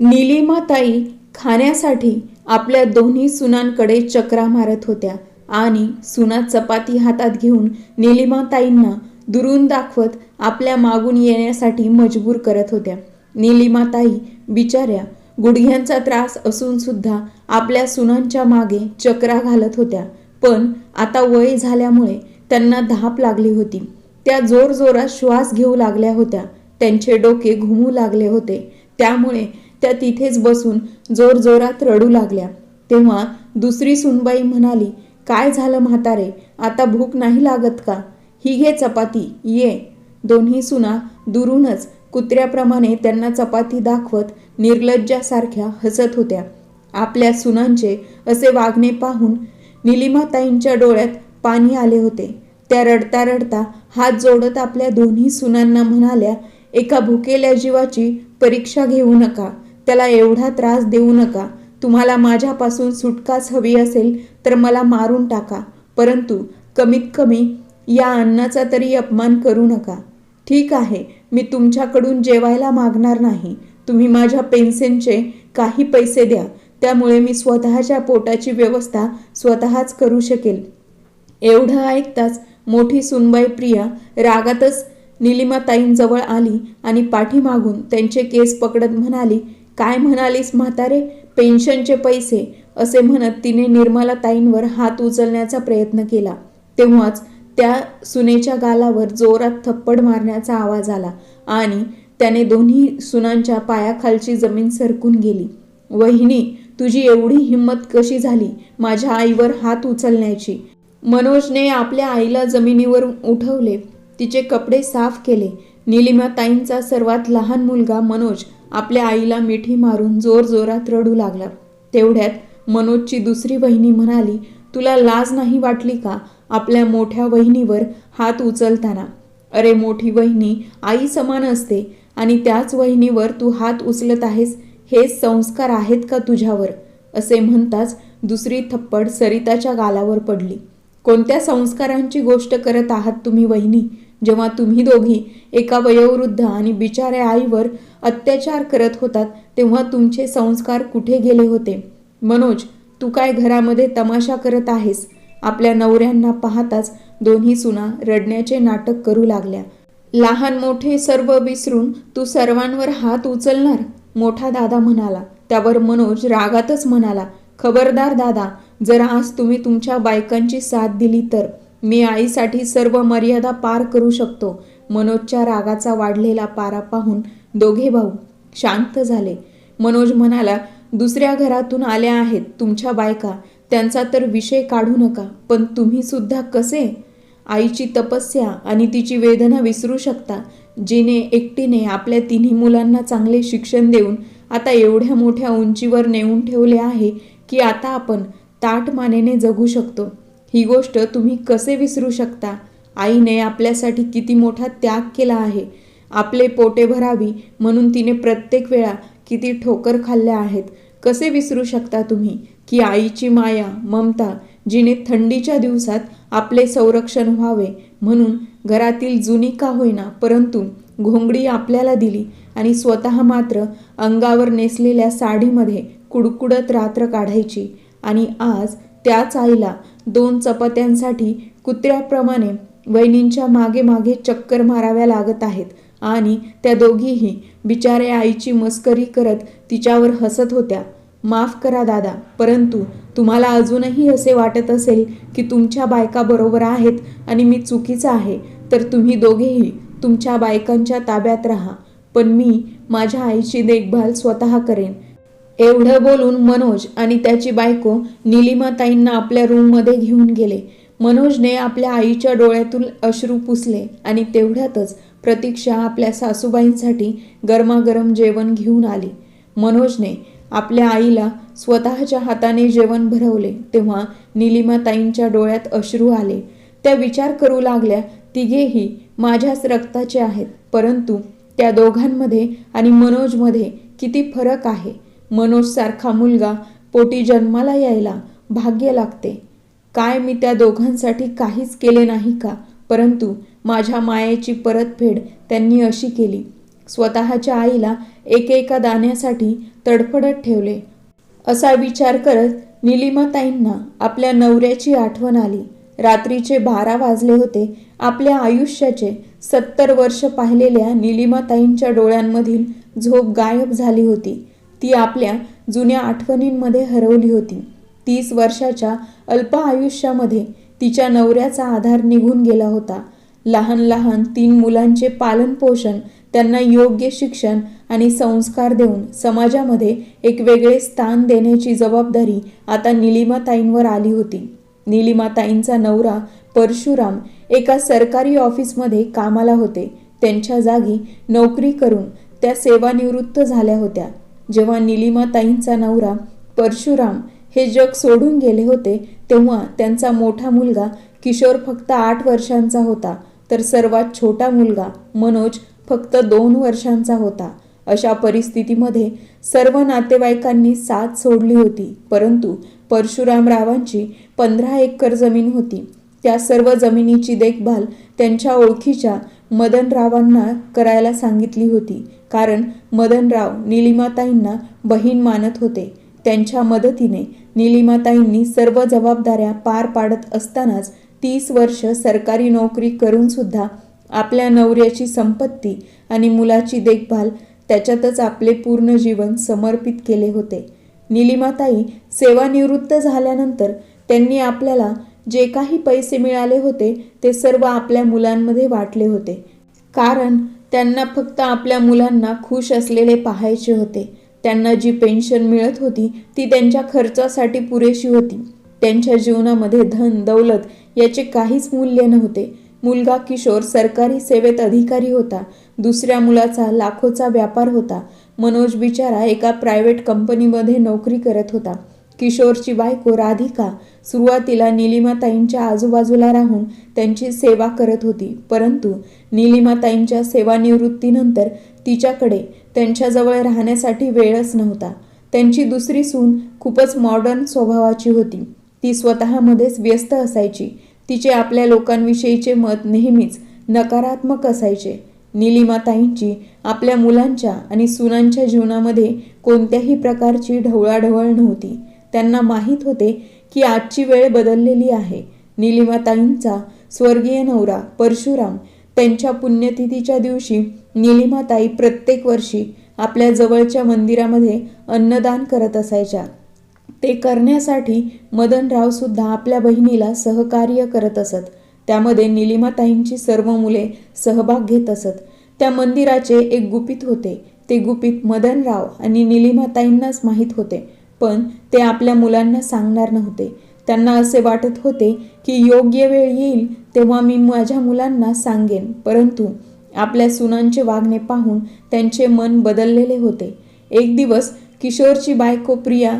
निलिमाताई खाण्यासाठी आपल्या दोन्ही सुनांकडे चक्रा मारत होत्या आणि सुना चपाती हातात घेऊन निलिमाताईंना दुरून दाखवत आपल्या मागून येण्यासाठी मजबूर करत होत्या. निलिमाताई बिचाऱ्या गुडघ्यांचा त्रास असून सुद्धा आपल्या सुनांच्या मागे चक्रा घालत होत्या. पण आता वय झाल्यामुळे त्यांना धाप लागली होती. त्या जोरजोरात श्वास घेऊ लागल्या होत्या. त्यांचे डोके घुमू लागले होते. त्यामुळे त्या तिथेच बसून जोरजोरात रडू लागल्या. तेव्हा दुसरी सुनबाई म्हणाली काय झालं म्हातारे? आता भूक नाही लागत का? ही घे चपाती ये. दोन्ही सुना दुरूनच कुत्र्याप्रमाणे त्यांना चपाती दाखवत निर्लज्जासारख्या हसत होत्या. आपल्या सुनांचे असे वागणे पाहून निलिमाताईंच्या डोळ्यात पाणी आले होते. त्या रडता रडता हात जोडत आपल्या दोन्ही सुनांना म्हणाल्या एका भुकेल्या जीवाची परीक्षा घेऊ नका. त्याला एवढा त्रास देऊ नका. तुम्हाला माझ्यापासून सुटकाच हवी असेल तर मला मारून टाका. परंतु कमीत कमी या अन्नाचा तरी अपमान करू नका. ठीक आहे मी तुमच्याकडून जेवायला मागणार नाही. तुम्ही माझ्या पेन्शनचे काही पैसे द्या. त्यामुळे मी स्वतःच्या पोटाची व्यवस्था स्वतःच करू शकेल. एवढं ऐकताच मोठी सुनबाई प्रिया रागातच निलिमाताईंजवळ आली आणि पाठीमागून त्यांचे केस पकडत म्हणाली काय म्हणालीस म्हातारे? पेन्शनचे पैसे असे म्हणत तिने निर्मलाताईंवर हात उचलण्याचा प्रयत्न केला. तेव्हाच त्या सुनेच्या गालावर जोरात थप्पड मारण्याचा आवाज आला आणि त्याने दोन्ही सुनांच्या पायाखालची जमीन सरकून गेली. वहिनी तुझी एवढी हिंमत कशी झाली माझ्या आईवर हात उचलण्याची? मनोजने आपल्या आईला जमिनीवर उठवले. तिचे कपडे साफ केले. निलिमाताईंचा सर्वात लहान मुलगा मनोज आपल्या आईला मिठी मारून जोरजोरात रडू लागला. तेवढ्यात मनोजची दुसरी वहिनी म्हणाली तुला लाज नाही वाटली का आपल्या मोठ्या वहिनीवर हात उचलताना? अरे मोठी वहिनी आई समान असते आणि त्याच वहिनीवर तू हात उचलत आहेस हे संस्कार आहेत का तुझ्यावर? असे म्हणताच दुसरी थप्पड सरिताच्या गालावर पडली. कोणत्या संस्कारांची गोष्ट करत आहात तुम्ही वहिनी? जेव्हा तुम्ही दोघी एका वयोवृद्ध आणि बिचाऱ्या आईवर अत्याचार करत होतात तेव्हा तुमचे संस्कार कुठे गेले होते? मनोज तू काय घरामध्ये तमाशा करत आहेस? आपल्या नवऱ्यांना पाहताच दोन्ही सुना रडण्याचे नाटक करू लागल्या. लहान मोठे सर्व विसरून तू सर्वांवर हात उचलणार? मोठा दादा म्हणाला. त्यावर मनोज रागातच म्हणाला खबरदार दादा जर आज तुम्ही तुमच्या बायकांची साथ दिली तर मी आईसाठी सर्व मर्यादा पार करू शकतो. मनोजच्या रागाचा वाढलेला पारा पाहून दोघे भाऊ शांत झाले. मनोज म्हणाला दुसऱ्या घरातून आल्या आहेत तुमच्या बायका. त्यांचा तर विषय काढू नका पण तुम्ही सुद्धा कसे? आईची तपस्या आणि तिची वेदना विसरू शकता. जिने एकटीने आपल्या तिन्ही मुलांना चांगले शिक्षण देऊन आता एवढ्या मोठ्या उंचीवर नेऊन ठेवले आहे की आता आपण ताट मानेने जगू शकतो. ही गोष्ट तुम्ही कसे विसरू शकता? आईने आपल्यासाठी किती मोठा त्याग केला आहे? आपले पोटे भरावी म्हणून तिने प्रत्येक वेळा किती ठोकर खाल्ल्या आहेत? कसे विसरू शकता तुम्ही की आईची माया ममता जिने थंडीच्या दिवसात आपले संरक्षण व्हावे म्हणून घरातील जुनी का होईना परंतु घोंगडी आपल्याला दिली आणि स्वतः मात्र अंगावर नेसलेल्या साडीमध्ये कुडकुडत रात्र काढायची आणि आज त्याच आईला दोन चपात्यांसाठी कुत्र्याप्रमाणे वहिनींच्या मागे मागे चक्कर माराव्या लागत आहेत आणि त्या दोघीही बिचारे आईची मस्करी करत तिच्यावर हसत होत्या. माफ करा दादा परंतु तुम्हाला अजूनही असे वाटत असेल की तुमच्या बायका बरोबर आहेत आणि मी चुकीचा आहे तर तुम्ही दोघेही तुमच्या बायकांच्या ताब्यात राहा. पण मी माझ्या आईची देखभाल स्वतः करेन. एवढं बोलून मनोज आणि त्याची बायको निलिमाताईंना आपल्या रूममध्ये घेऊन गेले. मनोजने आपल्या आईच्या डोळ्यातून अश्रू पुसले आणि तेवढ्यातच प्रतीक्षा आपल्या सासूबाईंसाठी गरमागरम जेवण घेऊन आली. मनोजने आपल्या आईला स्वतःच्या हाताने जेवण भरवले तेव्हा निलिमाताईंच्या डोळ्यात अश्रू आले. त्या विचार करू लागल्या तिघेही माझ्याच रक्ताचे आहेत परंतु त्या दोघांमध्ये आणि मनोजमध्ये किती फरक आहे? मनोजसारखा मुलगा पोटी जन्माला यायला भाग्य लागते. काय मी त्या दोघांसाठी काहीच केले नाही का? परंतु माझ्या मायेची परतफेड त्यांनी अशी केली. स्वतःच्या आईला एकेका दाण्यासाठी तडफडत ठेवले. असा विचार करत निलिमाताईंना आपल्या नवऱ्याची आठवण आली. रात्रीचे बारा वाजले होते. आपल्या आयुष्याचे सत्तर वर्ष पाहिलेल्या निलिमाताईंच्या डोळ्यांमधील झोप गायब झाली होती. ती आपल्या जुन्या आठवणींमध्ये हरवली होती. तीस वर्षाच्या अल्प आयुष्यामध्ये तिच्या नवऱ्याचा आधार निघून गेला होता. लहान लहान तीन मुलांचे पालनपोषण त्यांना योग्य शिक्षण आणि संस्कार देऊन समाजामध्ये एक वेगळे स्थान देण्याची जबाबदारी आता निलिमाताईंवर आली होती. निलिमाताईंचा नवरा परशुराम एका सरकारी ऑफिसमध्ये कामाला होते. त्यांच्या जागी नोकरी करून त्या सेवानिवृत्त झाल्या होत्या. जेव्हा निलिमाताईंचा नवरा परशुराम हे जग सोडून गेले होते तेव्हा त्यांचा मोठा मुलगा किशोर फक्त आठ वर्षांचा होता तर सर्वात छोटा मुलगा मनोज फक्त दोन वर्षांचा होता. अशा परिस्थितीमध्ये सर्व नातेवाईकांनी साथ सोडली होती परंतु परशुरामरावांची पंधरा एकर जमीन होती. त्या सर्व जमिनीची देखभाल त्यांच्या ओळखीच्या मदनरावांना करायला सांगितली होती. कारण मदनराव निलिमाताईंना बहीण मानत होते. त्यांच्या मदतीने निलिमाताईंनी सर्व जबाबदाऱ्या पार पाडत असतानाच तीस वर्ष सरकारी नोकरी करून सुद्धा आपल्या नवऱ्याची संपत्ती आणि मुलाची देखभाल त्याच्यातच आपले पूर्ण जीवन समर्पित केले होते. निलिमाताई सेवानिवृत्त झाल्यानंतर त्यांनी आपल्याला जे काही पैसे मिळाले होते ते सर्व आपल्या मुलांमध्ये वाटले होते. कारण त्यांना फक्त आपल्या मुलांना खुश असलेले पाहायचे होते. त्यांना जी पेन्शन मिळत होती ती त्यांच्या खर्चासाठी पुरेशी होती. त्यांच्या जीवनामध्ये धन दौलत याचे काहीच मूल्य नव्हते. मुलगा किशोर सरकारी सेवेत अधिकारी होता. दुसऱ्या मुलाचा लाखोचा व्यापार होता. मनोज बिचारा एका प्रायव्हेट कंपनीमध्ये नोकरी करत होता. किशोरची बायको राधिका सुरुवातीला निलिमाताईंच्या आजूबाजूला राहून त्यांची सेवा करत होती. परंतु निलिमाताईंच्या सेवानिवृत्तीनंतर तिच्याकडे त्यांच्याजवळ राहण्यासाठी वेळच नव्हता. त्यांची दुसरी सून खूपच मॉडर्न स्वभावाची होती. ती स्वतःमध्येच व्यस्त असायची. तिचे आपल्या लोकांविषयीचे मत नेहमीच नकारात्मक असायचे. निलिमाताईंची आपल्या मुलांच्या आणि सुनांच्या जीवनामध्ये कोणत्याही प्रकारची ढवळाढवळ नव्हती. त्यांना माहीत होते की आजची वेळ बदललेली आहे. निलिमाताईंचा स्वर्गीय नवरा परशुराम त्यांच्या पुण्यतिथीच्या दिवशी निलिमाताई प्रत्येक वर्षी आपल्या जवळच्या मंदिरामध्ये अन्नदान करत असायच्या. ते करण्यासाठी मदनराव सुद्धा आपल्या बहिणीला सहकार्य करत असत. त्यामध्ये निलिमाताईंची सर्व मुले सहभाग घेत असत. त्या मंदिराचे एक गुपित होते. ते गुपित मदनराव आणि निलिमाताईंनाच माहीत होते. पण ते आपल्या मुलांना सांगणार नव्हते. त्यांना असे वाटत होते की योग्य वेळ येईल तेव्हा मी माझ्या मुलांना सांगेन. परंतु आपल्या सुनांचे वागणे पाहून त्यांचे मन बदललेले होते. एक दिवस किशोरची बायको प्रिया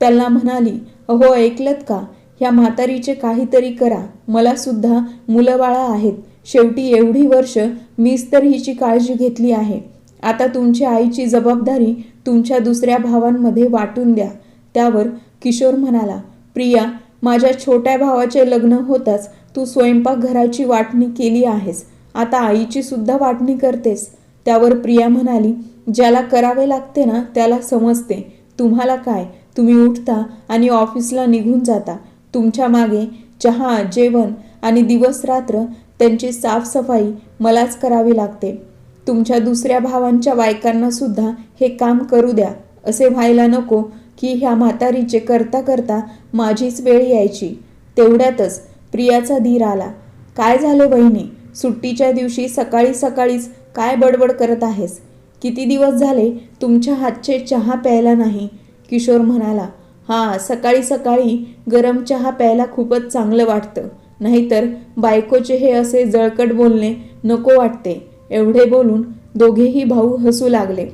त्याला म्हणाली अहो ऐकलत का? ह्या म्हातारीचे काहीतरी करा. मला सुद्धा मुलं आहेत. शेवटी एवढी वर्ष मीच तर हिची काळजी घेतली आहे. आता तुमच्या आईची जबाबदारी तुमच्या दुसऱ्या भावांमध्ये वाटून द्या. त्यावर किशोर म्हणाला प्रिया माझ्या छोट्या भावाचे लग्न होताच तू स्वयंपाकघराची वाटणी केली आहेस. आता आईची सुद्धा वाटणी करतेस. त्यावर प्रिया म्हणाली ज्याला करावे लागते ना त्याला समजते. तुम्हाला काय? तुम्ही उठता आणि ऑफिसला निघून जाता. तुमच्या मागे चहा जेवण आणि दिवस रात्र त्यांची साफसफाई मलाच करावी लागते. तुमच्या दुसऱ्या भावांच्या बायकांना सुद्धा हे काम करू द्या असे व्हायला नको की ह्या म्हातारीचे करता करता माझीच वेळ यायची. तेवढ्यातच प्रियाचा धीर आला. काय झालं बहिणी? सुट्टीच्या दिवशी सकाळी सकाळीच काय बडबड करत आहेस? किती दिवस झाले तुमच्या हातचे चहा प्यायला नाही? किशोर म्हणाला. हां सकाळी सकाळी गरम चहा प्यायला खूपच चांगलं वाटतं. नाहीतर बायकोचे हे असे जळकट बोलणे नको वाटते. एवढे बोलून दोघेही भाऊ हसू लागले.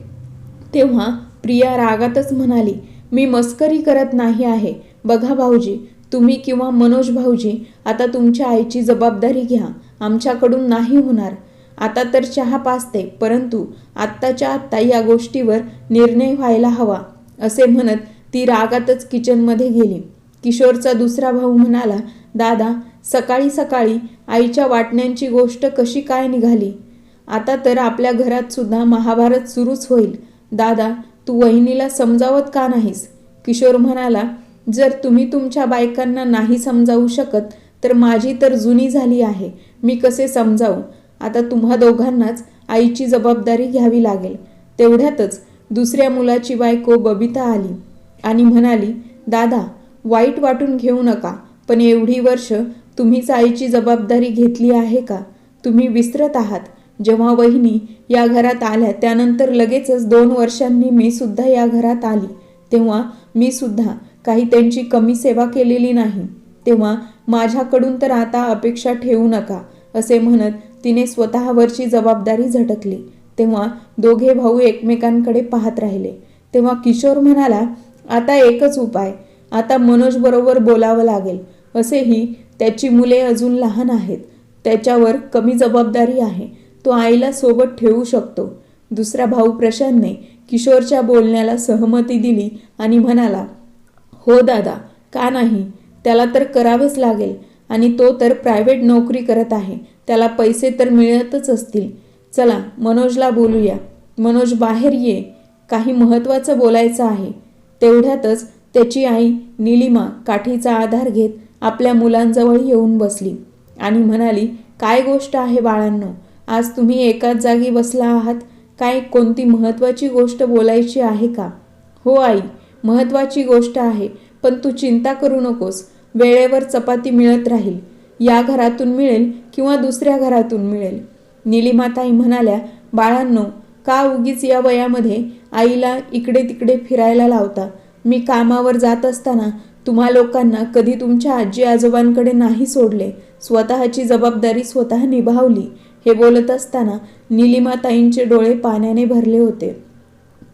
तेव्हा प्रिया रागातच म्हणाली मी मस्करी करत नाही आहे. बघा भाऊजी तुम्ही किंवा मनोज भाऊजी आता तुमच्या आईची जबाबदारी घ्या. आमच्याकडून नाही होणार. आता तर चहा पाचते परंतु आत्ताच्या आत्ता या गोष्टीवर निर्णय व्हायला हवा असे म्हणत ती रागातच किचनमध्ये गेली. किशोरचा दुसरा भाऊ म्हणाला दादा सकाळी सकाळी आईच्या वाटण्यांची गोष्ट कशी काय निघाली? आता तर आपल्या घरात सुद्धा महाभारत सुरूच होईल. दादा तू वहिनीला समजावत का नाहीस? किशोर म्हणाला जर तुम्ही तुमच्या बायकांना नाही समजावू शकत तर माझी तर जुनी झाली आहे. मी कसे समजावू? आता तुम्हा दोघांनाच आईची जबाबदारी घ्यावी लागेल. तेवढ्यातच दुसऱ्या मुलाची बायको बबिता आली आणि म्हणाली दादा वाईट वाटून घेऊ नका पण एवढी वर्ष तुम्हीच आईची जबाबदारी घेतली आहे का? तुम्ही विसरत आहात. जेव्हा वहिनी या घरात आल्या त्यानंतर लगेचच दोन वर्षांनी मी सुद्धा या घरात आली. तेव्हा मी सुद्धा काही त्यांची कमी सेवा केलेली नाही. तेव्हा माझ्याकडून तर आता अपेक्षा ठेवू नका असे म्हणत तिने स्वतःवरची जबाबदारी झटकली. तेव्हा दोघे भाऊ एकमेकांकडे पाहत राहिले. तेव्हा किशोर म्हणाला आता एकच उपाय. आता मनोज बरोबर बोलावं लागेल. असेही त्याची मुले अजून लहान आहेत. त्याच्यावर कमी जबाबदारी आहे. तो आईला सोबत ठेवू शकतो. दुसरा भाऊ प्रशांतने किशोरच्या बोलण्याला सहमती दिली आणि म्हणाला हो दादा का नाही? त्याला तर करावेच लागेल आणि तो तर प्रायव्हेट नोकरी करत आहे. त्याला पैसे तर मिळतच असतील. चला मनोजला बोलूया. मनोज बाहेर ये. काही महत्त्वाचं बोलायचं आहे. तेवढ्यातच त्याची आई निलिमा काठीचा आधार घेत आपल्या मुलांजवळ येऊन बसली आणि म्हणाली काय गोष्ट आहे बाळांनो? आज तुम्ही एकाच जागी बसला आहात. काय कोणती महत्त्वाची गोष्ट बोलायची आहे का? हो आई महत्त्वाची गोष्ट आहे पण तू चिंता करू नकोस. वेळेवर चपाती मिळत राहील. या घरातून मिळेल किंवा दुसऱ्या घरातून मिळेल. निलिमाताई म्हणाल्या बाळांनो का उगीच या वयामध्ये आईला इकडे तिकडे फिरायला लावता? मी कामावर जात असताना तुम्हा लोकांना कधी तुमच्या आजी आजोबांकडे नाही सोडले. स्वतःची जबाबदारी स्वतः निभावली. हे बोलत असताना निलिमाताईंचे डोळे पाण्याने भरले होते.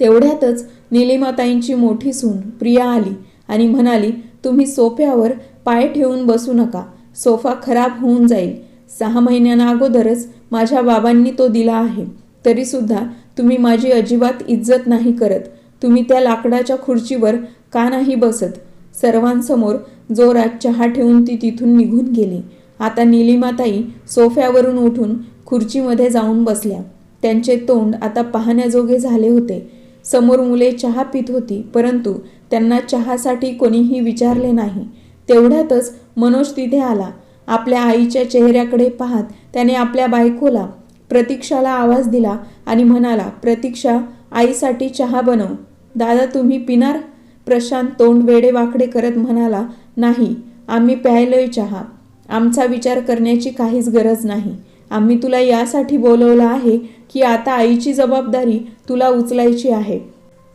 तेवढ्यातच निलिमाताईंची मोठी सून प्रिया आली आणि म्हणाली तुम्ही सोफ्यावर पाय ठेवून बसू नका. सोफा खराब होऊन जाईल. सहा महिन्यांना अगोदरच माझ्या बाबांनी तो दिला आहे. तरीसुद्धा तुम्ही माझी अजिबात इज्जत नाही करत. तुम्ही त्या लाकडाच्या खुर्चीवर का नाही बसत? सर्वांसमोर जोरात चहा ठेवून ती तिथून निघून गेली. आता निलिमाताई सोफ्यावरून उठून खुर्चीमध्ये जाऊन बसल्या. त्यांचे तोंड आता पाहण्याजोगे झाले होते. समोर मुले चहा पित होती परंतु त्यांना चहासाठी कोणीही विचारले नाही. तेवढ्यातच मनोज तिथे आला. आपल्या आईच्या चेहऱ्याकडे पाहत त्याने आपल्या बायकोला प्रतीक्षाला आवाज दिला आणि म्हणाला प्रतीक्षा आईसाठी चहा बनव. दादा तुम्ही पिणार? प्रशांत तोंड वेडे वाकडे करत म्हणाला नाही आम्ही प्यायलोय चहा. आमचा विचार करण्याची काहीच गरज नाही. आम्ही तुला यासाठी बोलवलं आहे की आता आईची जबाबदारी तुला उचलायची आहे.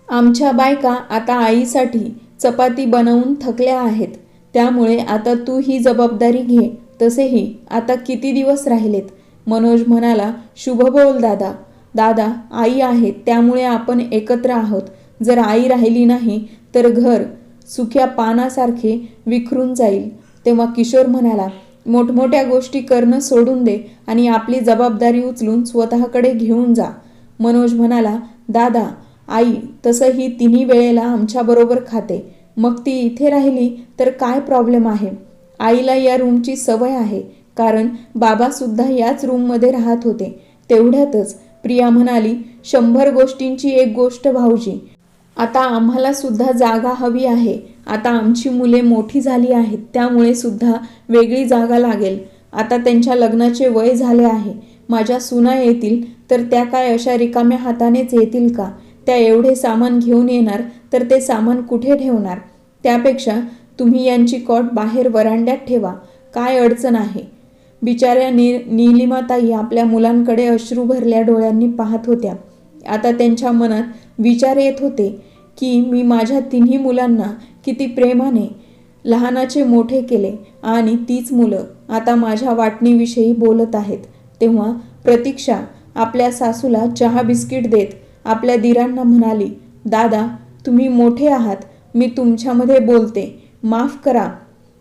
आमच्या बायका आता आईसाठी चपाती बनवून थकल्या आहेत. त्यामुळे आता तू ही जबाबदारी घे. तसेही आता किती दिवस राहिलेत? मनोज म्हणाला शुभ बोल दादा. दादा आई आहेत त्यामुळे आपण एकत्र आहोत. जर आई राहिली नाही तर घर सुक्या पानासारखे विखरून जाईल. तेव्हा किशोर म्हणाला मोठमोठ्या गोष्टी करणं सोडून दे आणि आपली जबाबदारी उचलून स्वतःकडे घेऊन जा. मनोज म्हणाला दादा आई तसं ही तिन्ही वेळेला आमच्याबरोबर खाते. मग ती इथे राहिली तर काय प्रॉब्लेम आहे? आईला या रूमची सवय आहे कारण बाबासुद्धा याच रूममध्ये राहत होते. तेवढ्यातच प्रिया म्हणाली शंभर गोष्टींची एक गोष्ट भाऊजी. आता आम्हाला सुद्धा जागा हवी आहे. आता आमची मुले मोठी झाली आहेत त्यामुळे सुद्धा वेगळी जागा लागेल. आता त्यांच्या लग्नाचे वय झाले आहे. माझ्या सुना येतील तर त्या काय अशा रिकाम्या हातानेच येतील का? त्या एवढे सामान घेऊन येणार तर ते सामान कुठे ठेवणार? त्यापेक्षा तुम्ही यांची कॉट बाहेर वरांड्यात ठेवा. काय अडचण आहे? बिचाऱ्या नि निलिमाताई आपल्या मुलांकडे अश्रू भरल्या डोळ्यांनी पाहत होत्या. आता त्यांच्या मनात विचार येत होते की मी माझ्या तिन्ही मुलांना किती प्रेमाने लहानाचे मोठे केले आणि तीच मुलं आता माझ्या वाटणीविषयी बोलत आहेत. तेव्हा प्रतीक्षा आपल्या सासूला चहा बिस्किट देत आपल्या दिरांना म्हणाली दादा तुम्ही मोठे आहात मी तुमच्यामध्ये बोलते. माफ करा.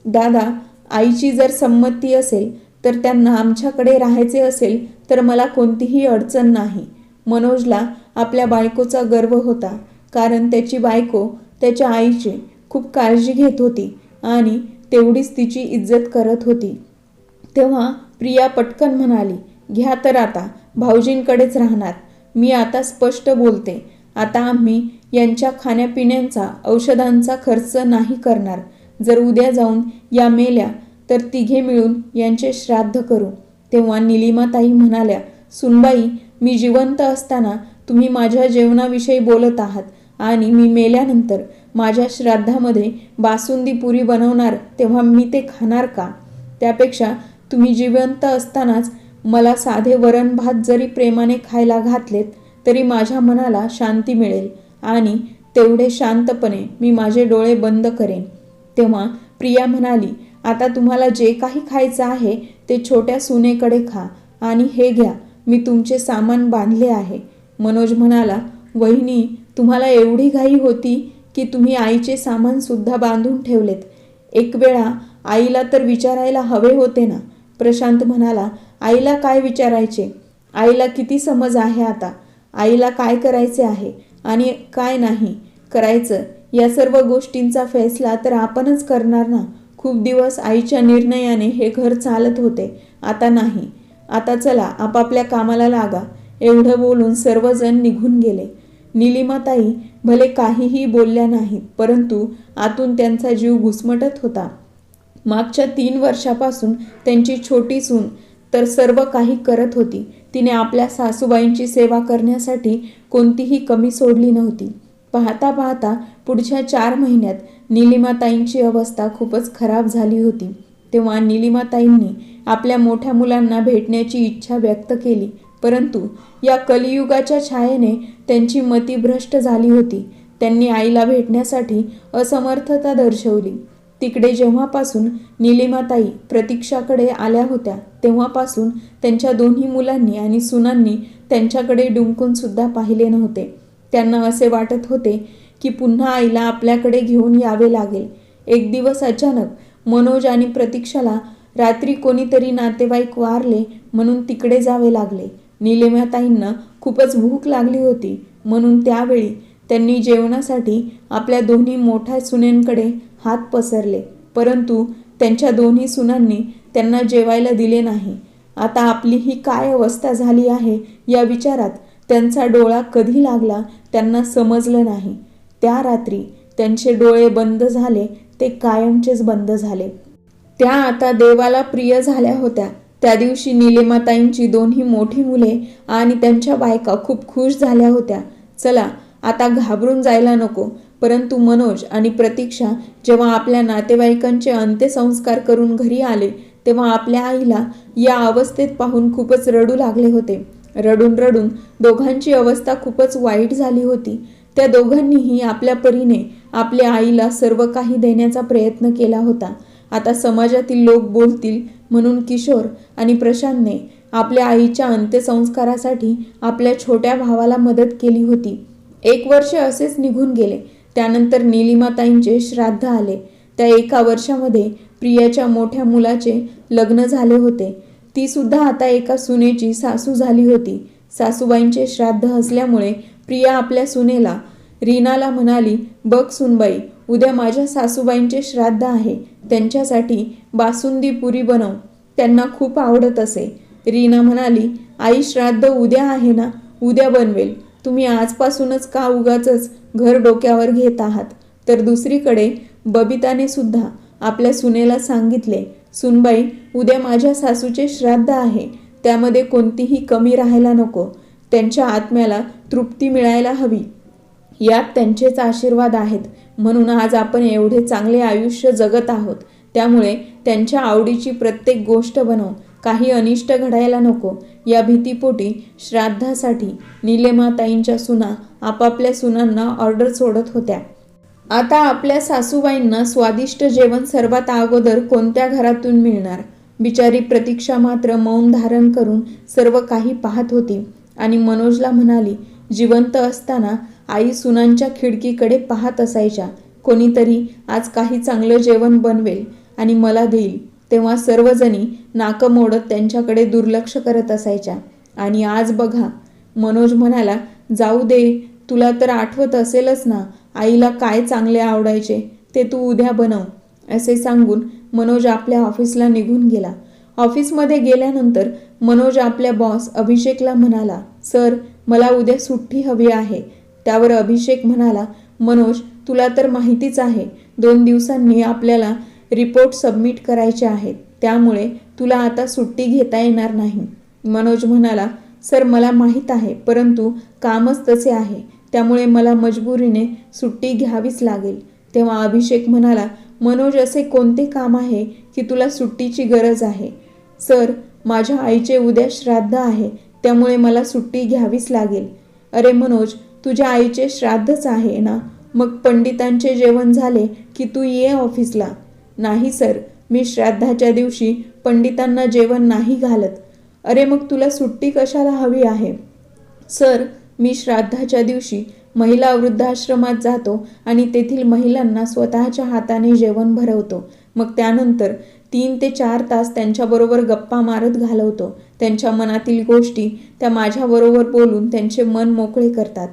दादा आईची जर संमती असेल तर त्यांना आमच्याकडे राहायचे असेल तर मला कोणतीही अडचण नाही. मनोजला आपल्या बायकोचा गर्व होता कारण त्याची बायको त्याच्या आईची खूप काळजी घेत होती आणि तेवढीच तिची इज्जत करत होती. तेव्हा प्रिया पटकन म्हणाली घ्या तर आता भाऊजींकडेच राहणार. मी आता स्पष्ट बोलते. आता आम्ही यांच्या खाण्यापिण्यांचा औषधांचा खर्च नाही करणार. जर उद्या जाऊन या मेल्या तर तिघे मिळून यांचे श्राद्ध करू. तेव्हा निलिमाताई म्हणाल्या सुनबाई मी जिवंत असताना तुम्ही माझ्या जेवणाविषयी बोलत आहात आणि मी मेल्यानंतर माझ्या श्राद्धामध्ये बासुंदी पुरी बनवणार तेव्हा मी ते खाणार का? त्यापेक्षा तुम्ही जिवंत असतानाच मला साधे वरण भात जरी प्रेमाने खायला घातलेत तरी माझ्या मनाला शांती मिळेल आणि तेवढे शांतपणे मी माझे डोळे बंद करेन. तेव्हा प्रिया म्हणाली आता तुम्हाला जे काही खायचं आहे ते छोट्या सुनेकडे खा आणि हे घ्या मी तुमचे सामान बांधले आहे. मनोज म्हणाला वहिनी तुम्हाला एवढी घाई होती की तुम्ही आईचे सामान सुद्धा बांधून ठेवलेत. एक वेळा आईला तर विचारायला हवे होते ना? प्रशांत म्हणाला आईला काय विचारायचे? आईला किती समज आहे आता? आईला काय करायचे आहे? आणि काय नाही? करायचं? या सर्व गोष्टींचा फैसला तर आपणच करणार ना? खूप दिवस आईच्या निर्णयाने हे घर चालत होते. आता नाही. आता चला आपापल्या कामाला लागा. एवढं बोलून सर्वजण निघून गेले. निलिमाताई भले काहीही बोलल्या नाहीत परंतु आतून त्यांचा जीव घुसमटत होता. मागच्या तीन वर्षापासून त्यांची छोटी सून तर सर्व काही करत होती. तिने आपल्या सासूबाईंची सेवा करण्यासाठी कोणतीही कमी सोडली नव्हती. पाहता पाहता पुढच्या चार महिन्यात निलिमाताईंची अवस्था खूपच खराब झाली होती. तेव्हा निलिमाताईंनी आपल्या मोठ्या मुलांना भेटण्याची इच्छा व्यक्त केली. परंतु या कलियुगाच्या छायेने त्यांची मती भ्रष्ट झाली होती. त्यांनी आईला भेटण्यासाठी असमर्थता दर्शवली. तिकडे जेव्हापासून निलिमाताई प्रतीक्षाकडे आल्या होत्या तेव्हापासून त्यांच्या दोन्ही मुलांनी आणि सुनांनी त्यांच्याकडे डुंकून सुद्धा पाहिले नव्हते. त्यांना असे वाटत होते की पुन्हा आईला आपल्याकडे घेऊन यावे लागेल. एक दिवस अचानक मनोज आणि प्रतीक्षाला रात्री कोणीतरी नातेवाईक वारले म्हणून तिकडे जावे लागले. निलिमाताईंना खूपच भूक लागली होती. म्हणून त्यावेळी त्यांनी जेवणासाठी आपल्या दोन्ही मोठ्या सुनेंकडे हात पसरले. परंतु त्यांच्या दोन्ही सुनांनी त्यांना जेवायला दिले नाही. आता आपली ही काय अवस्था झाली आहे या विचारात त्यांचा डोळा कधी लागला त्यांना समजलं नाही. त्या रात्री त्यांचे डोळे बंद झाले ते कायमचेच बंद झाले. त्या आता देवाला प्रिय झाल्या होत्या. त्या दिवशी नीलेमाताईंची दोन्ही मोठी मुले आणि त्यांच्या बायका खूप खुश झाल्या होत्या. चला आता घाबरून जायला नको. परंतु मनोज आणि प्रतीक्षा जेव्हा आपल्या नातेवाईकांचे अंत्यसंस्कार करून घरी आले तेव्हा आपल्या आईला या अवस्थेत पाहून खूपच रडू लागले होते. रडून रडून दोघांची अवस्था खूपच वाईट झाली होती. त्या दोघांनीही आपल्या परीने आपल्या आईला सर्व काही देण्याचा प्रयत्न केला होता. आता समाजातील लोक बोलतील म्हणून किशोर आणि प्रशांतने आपल्या आईच्या अंत्यसंस्कारासाठी आपल्या छोट्या भावाला मदत केली होती. एक वर्ष असेच निघून गेले. त्यानंतर नीलिमाताईंचे श्राद्ध आले. त्या एका वर्षामध्ये प्रियाच्या मोठ्या मुलाचे लग्न झाले होते. ती सुद्धा आता एका सुनेची सासू झाली होती. सासूबाईंचे श्राद्ध असल्यामुळे प्रिया आपल्या सुनेला रीनाला म्हणाली बघ सुनबाई उद्या माझ्या सासूबाईंचे श्राद्ध आहे त्यांच्यासाठी बासुंदी पुरी बनव त्यांना खूप आवडत असे. रीना म्हणाली आई श्राद्ध उद्या आहे ना उद्या बनवेल. तुम्ही आजपासूनच का उगाच घर डोक्यावर घेत आहात? तर दुसरीकडे बबिताने सुद्धा आपल्या सुनेला सांगितले सुनबाई उद्या माझ्या सासूचे श्राद्ध आहे त्यामध्ये कोणतीही कमी राहायला नको. त्यांच्या आत्म्याला तृप्ती मिळायला हवी. यात त्यांचेच आशीर्वाद आहेत. म्हणून आज आपण एवढे चांगले आयुष्य जगत आहोत. त्यामुळे त्यांच्या आवडीची प्रत्येक गोष्ट बनव. काही अनिष्ट घडायला नको. या भीतीपोटी श्राद्धासाठी निलेमाताईंच्या सुना आपापल्या सुनांना ऑर्डर सोडत होत्या. आता आपल्या सासूबाईंना स्वादिष्ट जेवण सर्वात अगोदर कोणत्या घरातून मिळणार? बिचारी प्रतीक्षा मात्र मौन धारण करून सर्व काही पाहत होती. आणि मनोजला म्हणाली जिवंत असताना आई सुनांच्या खिडकीकडे पाहत असायच्या कोणीतरी आज काही चांगलं जेवण बनवेल आणि मला देईल. तेव्हा सर्वजणी नाकं मोडत त्यांच्याकडे दुर्लक्ष करत असायच्या. आणि आज बघा मनोज म्हणाला जाऊ दे तुला तर आठवत असेलच ना आईला काय चांगले आवडायचे ते तू उद्या बनव असे सांगून मनोज आपल्या ऑफिसला निघून गेला. ऑफिसमध्ये गेल्यानंतर मनोज आपल्या बॉस अभिषेकला म्हणाला सर मला उद्या सुट्टी हवी आहे. त्यावर अभिषेक म्हणाला मनोज तुला तर माहितीच आहे दोन दिवसांनी आपल्याला रिपोर्ट सबमिट करायचे आहेत. त्यामुळे तुला आता सुट्टी घेता येणार नाही. मनोज म्हणाला सर मला माहीत आहे परंतु कामच तसे आहे. त्यामुळे मला मजबुरीने सुट्टी घ्यावीच लागेल. तेव्हा अभिषेक म्हणाला मनोज असे कोणते काम आहे की तुला सुट्टीची गरज आहे? सर माझ्या आईचे उद्या श्राद्ध आहे. त्यामुळे मला सुट्टी घ्यावीच लागेल. अरे मनोज तुझ्या आईचे श्राद्धच आहे ना? मग पंडितांचे जेवण झाले की तू ये ऑफिसला. नाही सर. मी श्राद्धाच्या दिवशी पंडितांना जेवण नाही घालत. अरे मग तुला सुट्टी कशाला हवी आहे? सर मी श्राद्धाच्या दिवशी महिला वृद्धाश्रमात जातो आणि तेथील महिलांना स्वतःच्या हाताने जेवण भरवतो. मग त्यानंतर तीन ते चार तास त्यांच्याबरोबर गप्पा मारत घालवतो. त्यांच्या मनातील गोष्टी त्या माझ्याबरोबर बोलून त्यांचे मन मोकळे करतात.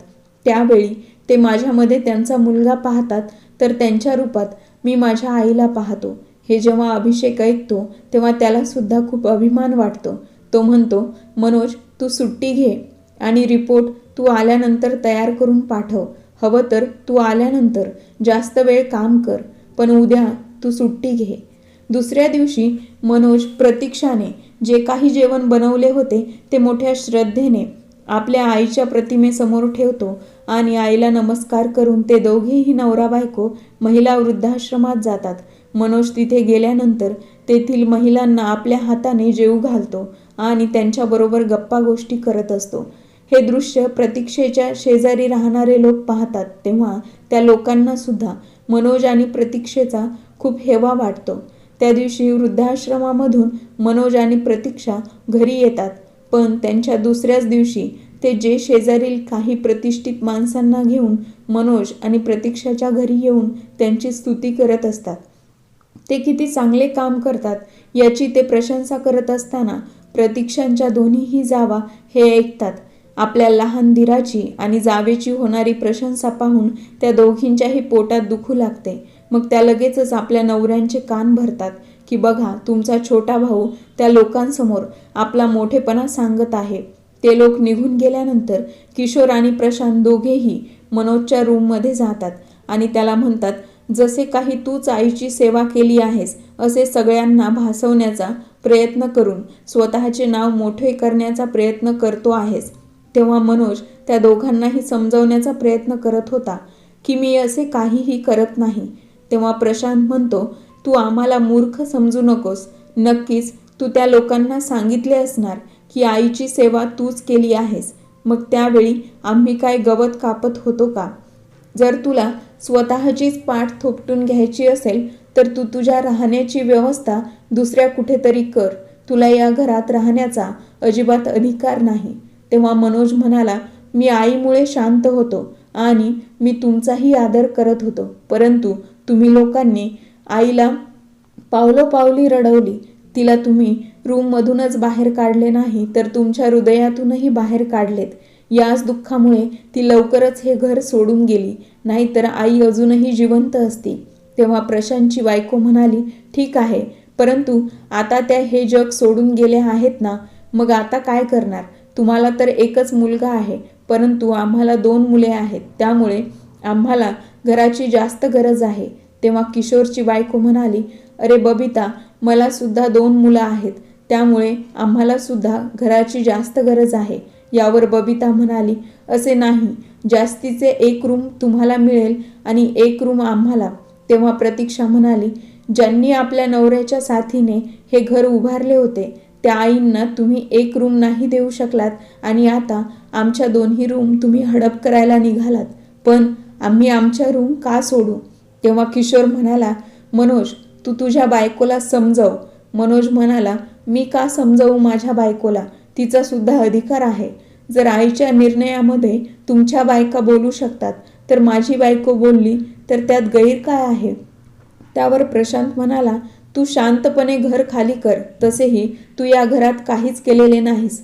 त्यावेळी ते माझ्यामध्ये त्यांचा मुलगा पाहतात तर त्यांच्या रूपात मी माझ्या आईला पाहतो. हे जेव्हा अभिषेक ऐकतो तेव्हा त्याला सुद्धा खूप अभिमान वाटतो. तो म्हणतो मनोज तू सुट्टी घे आणि रिपोर्ट तू आल्यानंतर तयार करून पाठव. हवं तर तू आल्यानंतर जास्त वेळ काम कर पण उद्या तू सुट्टी घे. दुसऱ्या दिवशी मनोज प्रतीक्षाने जे काही जेवण बनवले होते ते मोठ्या श्रद्धेने आपल्या आईच्या प्रतिमेसमोर ठेवतो आणि आईला नमस्कार करून ते दोघेही नवरा बायको महिला वृद्धाश्रमात जातात. मनोज तिथे गेल्यानंतर तेथील महिलांना आपल्या हाताने जेऊ घालतो आणि त्यांच्याबरोबर गप्पा गोष्टी करत असतो. हे दृश्य प्रतीक्षेच्या शेजारी राहणारे लोक पाहतात तेव्हा त्या लोकांना सुद्धा मनोज आणि प्रतीक्षेचा खूप हेवा वाटतो. त्या दिवशी वृद्धाश्रमामधून मनोज आणि प्रतीक्षा घरी येतात. पण त्यांच्या दुसऱ्याच दिवशी ते जे शेजारील काही प्रतिष्ठित माणसांना घेऊन मनोज आणि प्रतीक्षाच्या घरी येऊन त्यांची स्तुती करत असतात. ते किती चांगले काम करतात याची ते प्रशंसा करत असताना प्रतीक्षांच्या दोन्हीही जावा हे ऐकतात. आपल्या लहान धीराची आणि जावेची होणारी प्रशंसा पाहून त्या दोघींच्याही पोटात दुखू लागते. मग त्या लगेचच आपल्या नवऱ्यांचे कान भरतात की बघा तुमचा छोटा भाऊ त्या लोकांसमोर आपला मोठेपणा सांगत आहे. ते लोक निघून गेल्यानंतर किशोर आणि प्रशांत दोघेही मनोजच्या रूममध्ये जातात आणि त्याला म्हणतात जसे काही तूच आईची सेवा केली आहेस असे सगळ्यांना भासवण्याचा प्रयत्न करून स्वतःचे नाव मोठे करण्याचा प्रयत्न करतो आहेस. तेव्हा मनोज त्या दोघांनाही समजवण्याचा प्रयत्न करत होता की मी असे काहीही करत नाही. तेव्हा प्रशांत म्हणतो तू आम्हाला मूर्ख समजू नकोस. नक्कीच तू त्या लोकांना सांगितले असणार की आईची सेवा तूच केली आहेस. मग त्यावेळी आम्ही काय गवत कापत होतो का? जर तुला स्वतःचीच पाठ थोपटून घ्यायची असेल तर तू तुझ्या राहण्याची व्यवस्था दुसऱ्या कुठेतरी कर. तुला या घरात राहण्याचा अजिबात अधिकार नाही. तेव्हा मनोज म्हणाला मी आईमुळे शांत होतो आणि मी तुमचाही आदर करत होतो. परंतु तुम्ही लोकांनी आईला पावलोपावली रडवली तिला तुम्ही रूममधूनच बाहेर काढले नाही तर तुमच्या हृदयातूनही बाहेर काढलेत. याच दुःखामुळे ती लवकरच हे घर सोडून गेली नाहीतर आई अजूनही जिवंत असती. तेव्हा प्रशांतची बायको म्हणाली ठीक आहे परंतु आता त्या हे जग सोडून गेल्या आहेत ना मग आता काय करणार? तुम्हाला तर एकच मुलगा आहे परंतु आम्हाला दोन मुले आहेत त्यामुळे आम्हाला घराची जास्त गरज आहे. तेव्हा किशोरची बायको म्हणाली अरे बबिता मला सुद्धा दोन मुलं आहेत. त्यामुळे आम्हाला सुद्धा घराची जास्त गरज आहे. यावर बबिता म्हणाली असे नाही. जास्तीचे एक रूम तुम्हाला मिळेल आणि एक रूम आम्हाला. तेव्हा प्रतीक्षा म्हणाली ज्यांनी आपल्या नवऱ्याच्या साथीने हे घर उभारले होते त्या आईंना तुम्ही एक रूम नाही देऊ शकलात आणि आता आमच्या दोन्ही रूम तुम्ही हडप करायला निघालात. पण आम्ही आमच्या रूम का सोडू? तेव्हा किशोर म्हणाला मनोज तू तुझ्या बायकोला समजव. मनोज म्हणाला मी का समजवू माझ्या बायकोला? तिचा सुद्धा अधिकार आहे. जर आईच्या निर्णयामध्ये तुमच्या बायका बोलू शकतात तर माझी बायको बोलली तर त्यात गैर काय आहे? त्यावर प्रशांत म्हणाला तू शांतपणे घर खाली कर. तसेही तू या घरात काहीच केलेले नाहीस.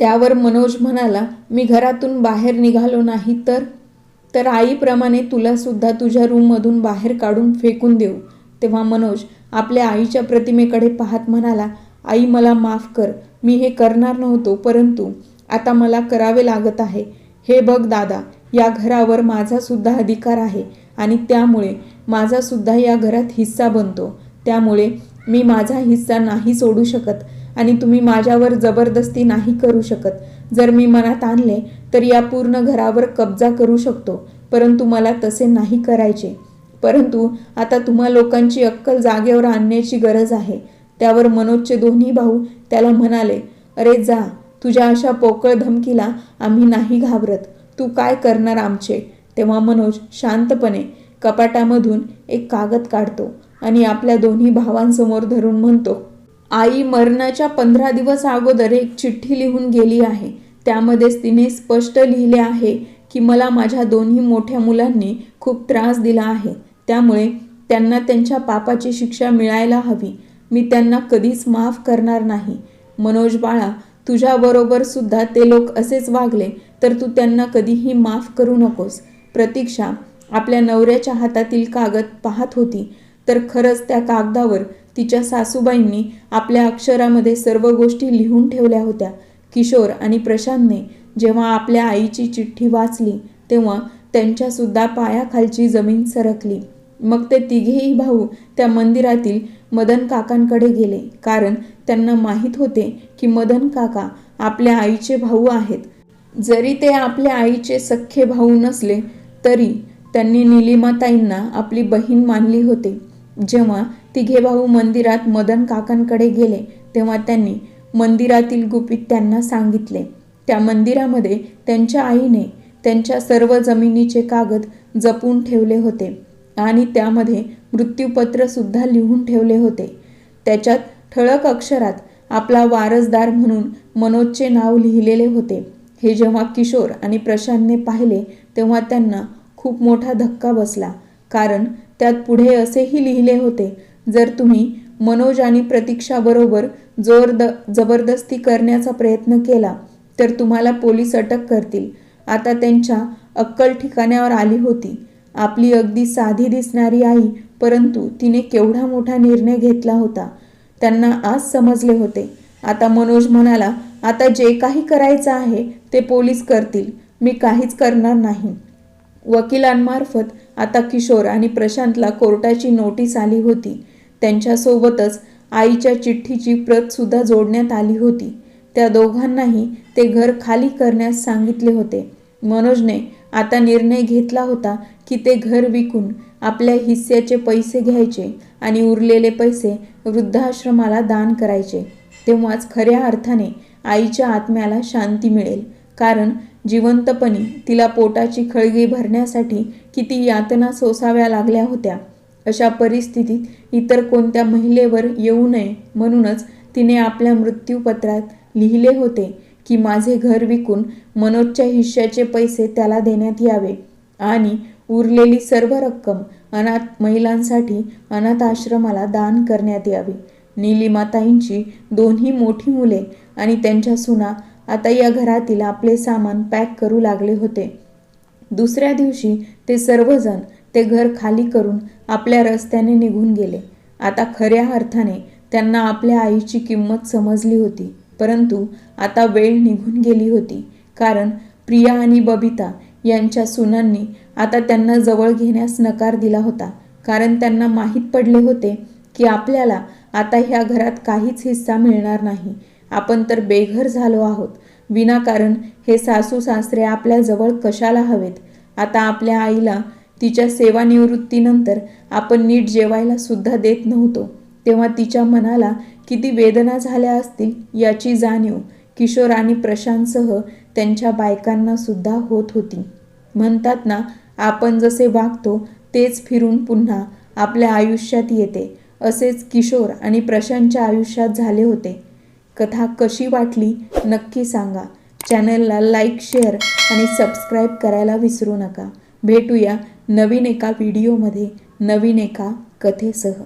त्यावर मनोज म्हणाला मी घरातून बाहेर निघालो नाही तर? तर आईप्रमाणे तुला सुद्धा तुझ्या रूममधून बाहेर काढून फेकून देऊ. तेव्हा मनोज आपल्या आईच्या प्रतिमेकडे पाहत म्हणाला आई मला माफ कर मी हे करणार नव्हतो परंतु आता मला करावे लागत आहे. हे बघ दादा या घरावर माझा सुद्धा अधिकार आहे आणि त्यामुळे माझा सुद्धा या घरात हिस्सा बनतो. त्यामुळे मी माझा हिस्सा नाही सोडू शकत. आणि तुम्ही माझ्यावर जबरदस्ती नाही करू शकत. जर मी मनात आणले तर या पूर्ण घरावर कब्जा करू शकतो परंतु मला तसे नाही करायचे. परंतु आता तुम्हा लोकांची अक्कल जागेवर आणण्याची गरज आहे. त्यावर मनोजचे दोन्ही भाऊ त्याला म्हणाले अरे जा तुझ्या अशा पोकळ धमकीला आम्ही नाही घाबरत. तू काय करणार आमचे? तेव्हा मनोज शांतपणे कपाटामधून एक कागद काढतो आणि आपल्या दोन्ही भावांसमोर धरून म्हणतो आई मरणाच्या पंधरा दिवस अगोदर एक चिठ्ठी लिहून गेली आहे. त्यामध्येच तिने स्पष्ट लिहिले आहे की मला माझ्या दोन्ही मोठ्या मुलांनी खूप त्रास दिला आहे. त्यामुळे त्यांना त्यांच्या पापाची शिक्षा मिळायला हवी. मी त्यांना कधीच माफ करणार नाही. मनोज बाळा तुझ्याबरोबर सुद्धा ते लोक असेच वागले तर तू त्यांना कधीही माफ करू नकोस. प्रतीक्षा आपल्या नवऱ्याच्या हातातील कागद पाहत होती. तर खरंच त्या कागदावर तिच्या सासूबाईंनी आपल्या अक्षरामध्ये सर्व गोष्टी लिहून ठेवल्या होत्या. किशोर आणि प्रशांतने जेव्हा आपल्या आईची चिठ्ठी वाचली तेव्हा त्यांच्यासुद्धा पायाखालची जमीन सरकली. मग ते तिघेही भाऊ त्या मंदिरातील मदन काकांकडे गेले. कारण त्यांना माहीत होते की मदन काका आपल्या आईचे भाऊ आहेत. जरी ते आपल्या आईचे सख्खे भाऊ नसले तरी त्यांनी निलिमाताईंना आपली बहीण मानली होती. जेव्हा तिघे भाऊ मंदिरात मदन काकांकडे गेले तेव्हा त्यांनी मंदिरातील गुपित त्यांना सांगितले त्या मंदिरामध्ये त्यांच्या आईने त्यांच्या सर्व जमिनीचे कागद जपून ठेवले होते आणि त्यामध्ये मृत्यूपत्रसुद्धा लिहून ठेवले होते. त्याच्यात ठळक अक्षरात आपला वारसदार म्हणून मनोजचे नाव लिहिलेले होते. हे जेव्हा किशोर आणि प्रशांतने पाहिले तेव्हा त्यांना खूप मोठा धक्का बसला कारण त्यात पुढे असेही लिहिले होते जर तुम्ही मनोज आणि प्रतीक्षाबरोबर जोर द जबरदस्ती करण्याचा प्रयत्न केला तर तुम्हाला पोलीस अटक करतील. आता त्यांच्या अक्कल ठिकाण्यावर आली होती. आपली अगदी साधी दिसणारी आई परंतु तिने केवढा मोठा निर्णय घेतला होता. त्यांना आज समजले होते. आता मनोज म्हणाला आता जे काही करायचं आहे ते पोलीस करतील. मी काहीच करणार नाही. वकिलांमार्फत आता किशोर आणि प्रशांतला कोर्टाची नोटीस आली होती. त्यांच्यासोबतच आईच्या चिठ्ठीची प्रत सुद्धा जोडण्यात आली होती. त्या दोघांनाही ते घर खाली करण्यास सांगितले होते. मनोजने आता निर्णय घेतला होता की ते घर विकून आपल्या हिस्स्याचे पैसे घ्यायचे आणि उरलेले पैसे वृद्धाश्रमाला दान करायचे. तेव्हाच खऱ्या अर्थाने आईच्या आत्म्याला शांती मिळेल. कारण जिवंतपणी तिला पोटाची खळगी भरण्यासाठी किती यातना सोसाव्या लागल्या होत्या. अशा परिस्थितीत इतर कोणत्या महिलेवर येऊ नये म्हणूनच तिने आपल्या मृत्यूपत्रात लिहिले होते की माझे घर विकून मनोजच्या हिश्श्याचे पैसे त्याला देण्यात यावे आणि उरलेली सर्व रक्कम अनाथ महिलांसाठी अनाथ आश्रमाला दान करण्यात यावी. नीलीमाताईंची दोन्ही मोठी मुले आणि त्यांच्या सुना आता या घरातील आपले सामान पॅक करू लागले होते. दुसऱ्या दिवशी ते सर्वजण ते घर खाली करून आपल्या रस्त्याने निघून गेले. आता खऱ्या अर्थाने त्यांना आपल्या आईची किंमत समजली होती परंतु आता वेळ निघून गेली होती. कारण प्रिया आणि बबिता यांच्या सुनांनी आता त्यांना जवळ घेण्यास नकार दिला होता. कारण त्यांना माहीत पडले होते की आपल्याला आता ह्या घरात काहीच हिस्सा मिळणार नाही. आपण तर बेघर झालो आहोत. विनाकारण हे सासू सासरे आपल्या जवळ कशाला हवेत? आता आपल्या आईला तिच्या सेवानिवृत्तीनंतर आपण नीट जेवायला सुद्धा देत नव्हतो. तेव्हा तिच्या मनाला किती वेदना झाल्या असतील याची जाणीव किशोर आणि प्रशांतसह त्यांच्या बायकांना सुद्धा होत होती. म्हणतात ना आपण जसे वागतो तेच फिरून पुन्हा आपल्या आयुष्यात येते. असेच किशोर आणि प्रशांतच्या आयुष्यात झाले होते. कथा कशी वाटली नक्की सांगा. चॅनलला लाईक शेअर आणि सबस्क्राईब करायला विसरू नका. भेटूया नवीन एका व्हिडिओमध्ये नवीन एका कथेसह.